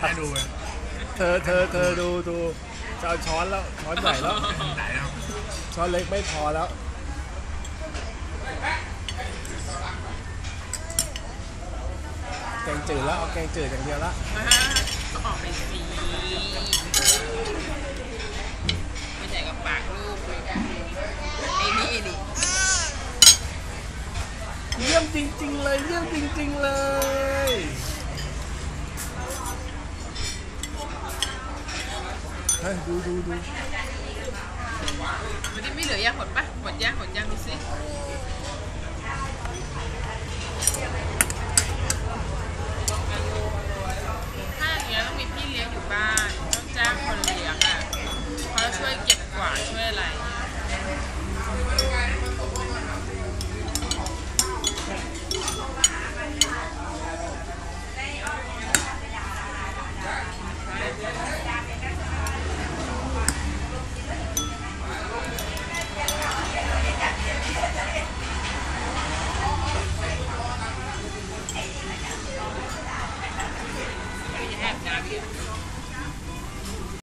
ให้ดูเลยเธอเธอเธอดูดูจะเอาช้อนแล้วช้อนใหญ่แล้ว ไหนครับช้อนเล็กไม่พอแล้ว แกงจืดแล้วเอาแกงจืดอย่างเดียวละอ่าก็ออกไปสีไม่ใช่กับปากลูกเลยไอ้นี่ดิเยี่ยมจริง ๆ เลยเยี่ยมจริง ๆ เลย เฮ้ยดูดูดูวันไม่เหลือยาหดปะหดยาหดยาดูสิถ้าอย่างเงี้ยต้องมีพี่เลี้ยงอยู่บ้านต้องจ้างคนเลี้ยงอะเขาช่วยเก็บกวาดช่วยอะไร Yeah.